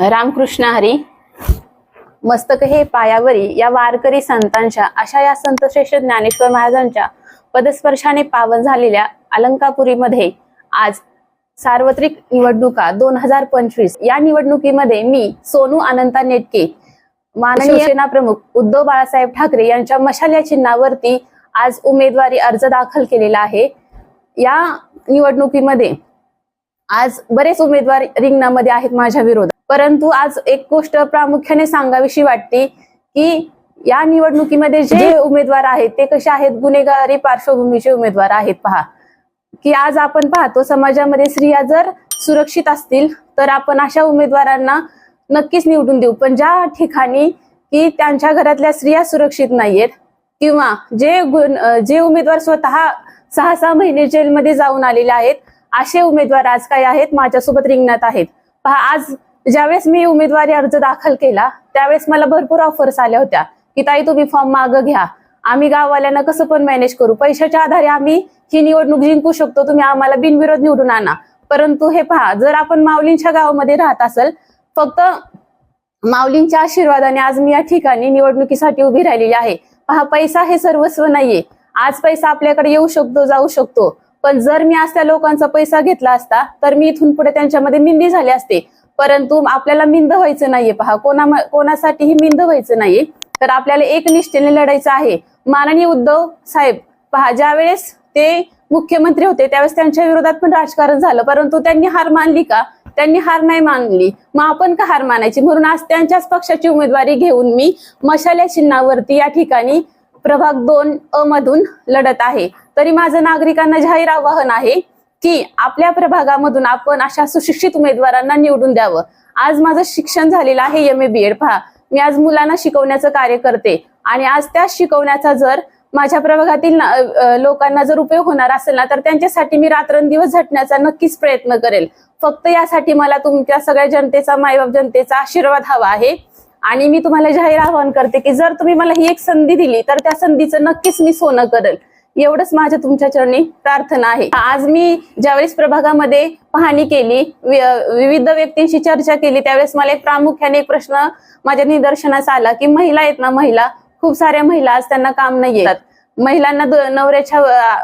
रामकृष्ण हरी. मस्तक हे पायावरी या वारकरी संतांच्या अशा या संतश्रेष्ठ ज्ञानेश्वर महाराजांच्या पदस्पर्शाने पावन झालेल्या अलंकापुरीमध्ये आज सार्वत्रिक निवडणुका दोन हजार पंचवीस. या निवडणुकीमध्ये मी सोनू अनंता नेटके माननीय सेना प्रमुख उद्धव बाळासाहेब ठाकरे यांच्या मशाल या चिन्हावरती आज उमेदवारी अर्ज दाखल केलेला आहे. या निवडणुकीमध्ये आज बरेच उमेदवार रिंगणामध्ये आहेत माझ्या विरोधात. परंतु आज एक गोष्ट प्रामुख्याने सांगावीशी वाटते की या निवडणुकीमध्ये जे उमेदवार आहेत ते कसे आहेत? गुन्हेगारी पार्श्वभूमीचे उमेदवार आहेत. पहा. की आज आपण पाहतो समाजामध्ये स्त्रिया जर सुरक्षित असतील तर आपण अशा उमेदवारांना नक्कीच निवडून देऊ. पण ज्या ठिकाणी की त्यांच्या घरातल्या स्त्रिया सुरक्षित नाहीयेत किंवा जे जे उमेदवार स्वतः सहा सहा महिने जेलमध्ये जाऊन आलेले आहेत असे उमेदवार आज काय आहेत माझ्यासोबत रिंगणात आहेत. पहा आज ज्यावेळेस मी उमेदवारी अर्ज दाखल केला त्यावेळेस मला भरपूर ऑफर्स आल्या होत्या की ताई तुम्ही फॉर्म मागं घ्या. आम्ही गाववाल्यांना कसं पण मॅनेज करू? पैशाच्या आधारे आम्ही ही निवडणूक जिंकू शकतो तुम्ही आम्हाला बिनविरोध निवडून आणा. परंतु हे पहा जर आपण माऊलींच्या गावामध्ये राहत असेल फक्त माऊलींच्या आशीर्वादाने आज मी या ठिकाणी निवडणुकीसाठी उभी राहिलेली आहे. पहा पैसा हे सर्वस्व नाहीये. आज पैसा आपल्याकडे येऊ शकतो जाऊ शकतो. पण जर मी आज त्या लोकांचा पैसा घेतला असता तर मी इथून पुढे त्यांच्यामध्ये मिंदी झाली असते. परंतु आपल्याला मिंद व्हायचं नाहीये पहा. कोणा कोणासाठीही मिंद व्हायचं नाहीये. तर आपल्याला एक निष्ठेने लढायचं आहे. माननीय उद्धव साहेब पहा ज्यावेळेस ते मुख्यमंत्री होते त्यावेळेस त्यांच्या विरोधात पण राजकारण झालं. परंतु त्यांनी हार मानली का? त्यांनी हार नाही मानली. मग आपण का हार मानायची? म्हणून आज त्यांच्याच पक्षाची उमेदवारी घेऊन मी मशाल्या चिन्हावरती या ठिकाणी प्रभाग दोन अ मधून लढत आहे. तरी माझं नागरिकांना जाहीर आवाहन आहे की आपल्या प्रभागामधून आपण अशा सुशिक्षित उमेदवारांना निवडून द्यावं. आज माझं शिक्षण झालेलं आहे एम ए बी एड पहा मी आज मुलांना शिकवण्याचं कार्य करते आणि आज त्या शिकवण्याचा जर माझ्या प्रभागातील लोकांना जर उपयोग होणार असेल ना तर त्यांच्यासाठी मी रात्रंदिवस झटण्याचा नक्कीच प्रयत्न करेल. फक्त यासाठी मला तुमच्या सगळ्या जनतेचा मायबाप जनतेचा आशीर्वाद हवा आहे. आणि मी तुम्हाला जाहीर आवाहन करते की जर तुम्ही मला ही एक संधी दिली तर त्या संधीचं नक्कीच मी सोनं करेल. एवढंच माझ्या तुमच्या चरणी प्रार्थना आहे. आज मी ज्यावेळेस प्रभागामध्ये पाहणी केली विविध व्यक्तींशी चर्चा केली त्यावेळेस मला एक प्रामुख्याने एक प्रश्न माझ्या निदर्शनास आला की महिला आहेत ना महिला? खूप साऱ्या महिला आज त्यांना काम नाही येतात महिलांना नवऱ्याच्या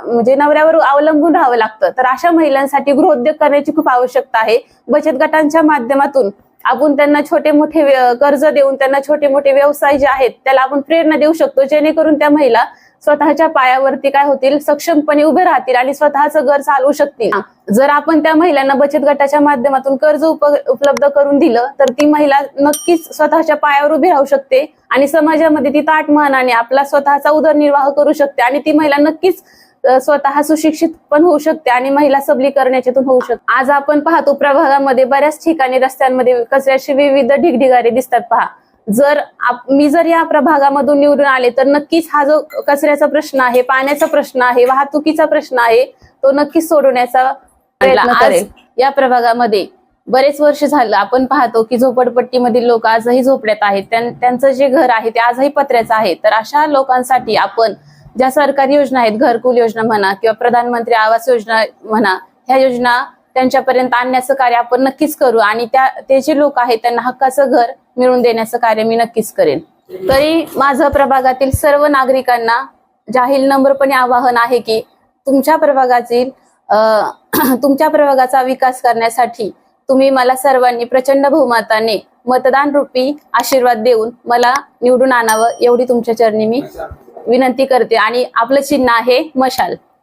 म्हणजे नवऱ्यावर अवलंबून राहावं लागतं. तर अशा महिलांसाठी गृहोद्योग करण्याची खूप आवश्यकता आहे. बचत गटांच्या माध्यमातून आपण त्यांना छोटे मोठे कर्ज देऊन त्यांना छोटे मोठे व्यवसाय जे आहेत त्याला आपण प्रेरणा देऊ शकतो. जेणेकरून त्या महिला स्वतःच्या पायावरती काय होतील? सक्षमपणे उभे राहतील आणि स्वतःचं घर चालवू शकतील. जर आपण त्या महिलांना बचत गटाच्या माध्यमातून कर्ज उप उपलब्ध करून दिलं तर ती महिला नक्कीच स्वतःच्या पायावर उभी राहू शकते आणि समाजामध्ये ती ताटमानाने आपला स्वतःचा उदरनिर्वाह करू शकते आणि ती महिला नक्कीच स्वतः सुशिक्षित पण होऊ शकते आणि महिला सबलीकरण याच्यातून होऊ शकते. आज आपण पाहतो प्रभागामध्ये बऱ्याच ठिकाणी रस्त्यांमध्ये कचऱ्याचे विविध ढिगढिगारे दिसतात. पहा जर आप- मी जर या प्रभागामधून निवडून आले तर नक्कीच हा जो कचऱ्याचा प्रश्न आहे पाण्याचा प्रश्न आहे वाहतुकीचा प्रश्न आहे तो नक्कीच सोडवण्याचा प्रयत्न आज- करेल. या प्रभागामध्ये बरेच वर्ष झालं आपण पाहतो की झोपडपट्टीमधील लोक आजही झोपड्यात आहेत. त्यां- त्यांचं जे घर आहे ते आजही पत्र्याचं आहे. तर अशा लोकांसाठी आपण ज्या सरकारी योजना आहेत घरकुल योजना म्हणा किंवा प्रधानमंत्री आवास योजना म्हणा ह्या योजना त्यांच्यापर्यंत आणण्याचं कार्य आपण नक्कीच करू आणि त्या ते जे लोक आहेत त्यांना हक्काचं घर मिळवून देण्याचं कार्य मी नक्कीच करेन. तरी माझं प्रभागातील सर्व नागरिकांना जाहीर नम्रपणे आवाहन आहे की तुमच्या प्रभागातील अं, तुमच्या प्रभागाचा विकास करण्यासाठी तुम्ही मला सर्वांनी प्रचंड बहुमताने मतदान रूपी आशीर्वाद देऊन मला निवडून आणावं एवढी तुमच्या चरणी मी विनंती करते. आणि आपलं चिन्ह आहे मशाल.